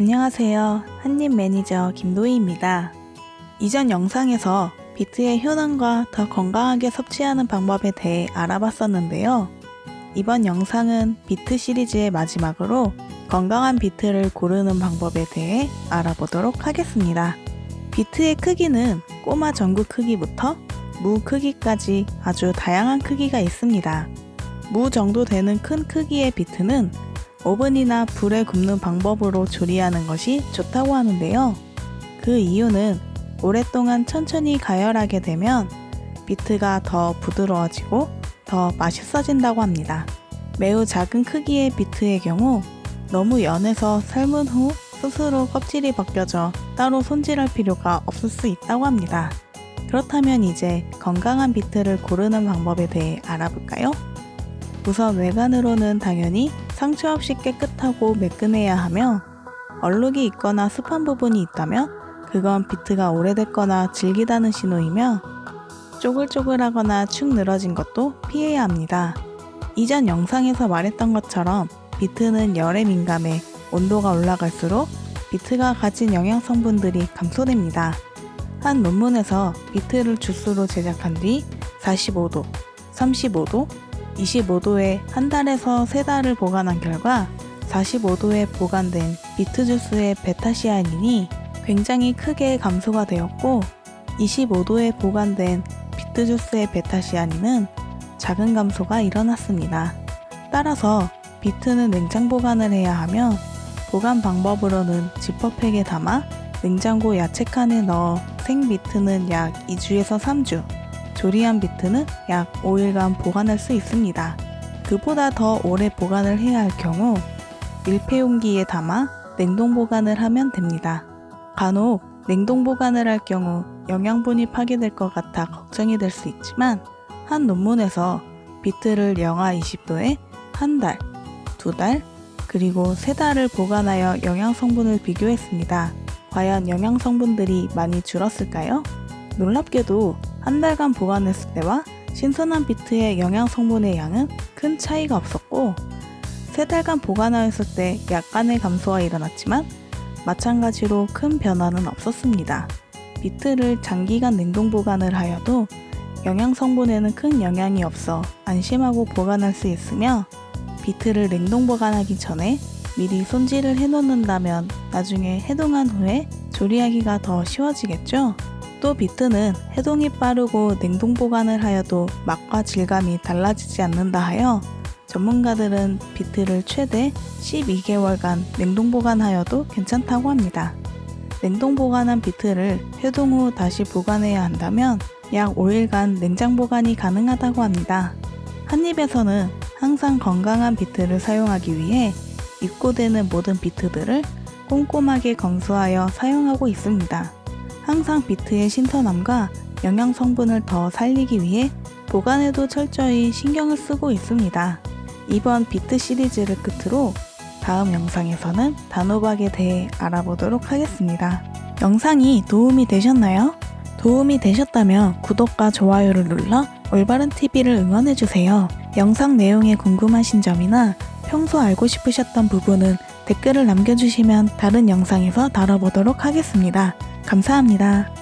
안녕하세요. 한입 매니저 김도희입니다. 이전 영상에서 비트의 효능과 더 건강하게 섭취하는 방법에 대해 알아봤었는데요. 이번 영상은 비트 시리즈의 마지막으로 건강한 비트를 고르는 방법에 대해 알아보도록 하겠습니다. 비트의 크기는 꼬마 전구 크기부터 무 크기까지 아주 다양한 크기가 있습니다. 무 정도 되는 큰 크기의 비트는 오븐이나 불에 굽는 방법으로 조리하는 것이 좋다고 하는데요. 그 이유는 오랫동안 천천히 가열하게 되면 비트가 더 부드러워지고 더 맛있어진다고 합니다. 매우 작은 크기의 비트의 경우 너무 연해서 삶은 후 스스로 껍질이 벗겨져 따로 손질할 필요가 없을 수 있다고 합니다. 그렇다면 이제 건강한 비트를 고르는 방법에 대해 알아볼까요? 우선 외관으로는 당연히 상처 없이 깨끗하고 매끈해야 하며 얼룩이 있거나 습한 부분이 있다면 그건 비트가 오래됐거나 질기다는 신호이며 쪼글쪼글하거나 축 늘어진 것도 피해야 합니다. 이전 영상에서 말했던 것처럼 비트는 열에 민감해 온도가 올라갈수록 비트가 가진 영양 성분들이 감소됩니다. 한 논문에서 비트를 주스로 제작한 뒤 45도, 35도, 25도에 한 달에서 세 달을 보관한 결과 45도에 보관된 비트 주스의 베타시아닌이 굉장히 크게 감소가 되었고 25도에 보관된 비트 주스의 베타시아닌은 작은 감소가 일어났습니다. 따라서 비트는 냉장 보관을 해야 하며 보관 방법으로는 지퍼팩에 담아 냉장고 야채칸에 넣어 생 비트는 약 2주에서 3주, 조리한 비트는 약 5일간 보관할 수 있습니다. 그보다 더 오래 보관을 해야 할 경우 밀폐 용기에 담아 냉동 보관을 하면 됩니다. 간혹 냉동 보관을 할 경우 영양분이 파괴될 것 같아 걱정이 될 수 있지만 한 논문에서 비트를 영하 20도에 한 달, 두 달, 그리고 세 달을 보관하여 영양 성분을 비교했습니다. 과연 영양 성분들이 많이 줄었을까요? 놀랍게도 한 달간 보관했을 때와 신선한 비트의 영양 성분의 양은 큰 차이가 없었고 세 달간 보관하였을 때 약간의 감소가 일어났지만 마찬가지로 큰 변화는 없었습니다. 비트를 장기간 냉동 보관을 하여도 영양 성분에는 큰 영향이 없어 안심하고 보관할 수 있으며 비트를 냉동 보관하기 전에 미리 손질을 해놓는다면 나중에 해동한 후에 조리하기가 더 쉬워지겠죠? 또 비트는 해동이 빠르고 냉동 보관을 하여도 맛과 질감이 달라지지 않는다 하여 전문가들은 비트를 최대 12개월간 냉동 보관하여도 괜찮다고 합니다. 냉동 보관한 비트를 해동 후 다시 보관해야 한다면 약 5일간 냉장 보관이 가능하다고 합니다. 한입에서는 항상 건강한 비트를 사용하기 위해 입고되는 모든 비트들을 꼼꼼하게 검수하여 사용하고 있습니다. 항상 비트의 신선함과 영양 성분을 더 살리기 위해 보관에도 철저히 신경을 쓰고 있습니다. 이번 비트 시리즈를 끝으로 다음 영상에서는 단호박에 대해 알아보도록 하겠습니다. 영상이 도움이 되셨나요? 도움이 되셨다면 구독과 좋아요를 눌러 올바른 TV를 응원해주세요. 영상 내용에 궁금하신 점이나 평소 알고 싶으셨던 부분은 댓글을 남겨주시면 다른 영상에서 다뤄보도록 하겠습니다. 감사합니다.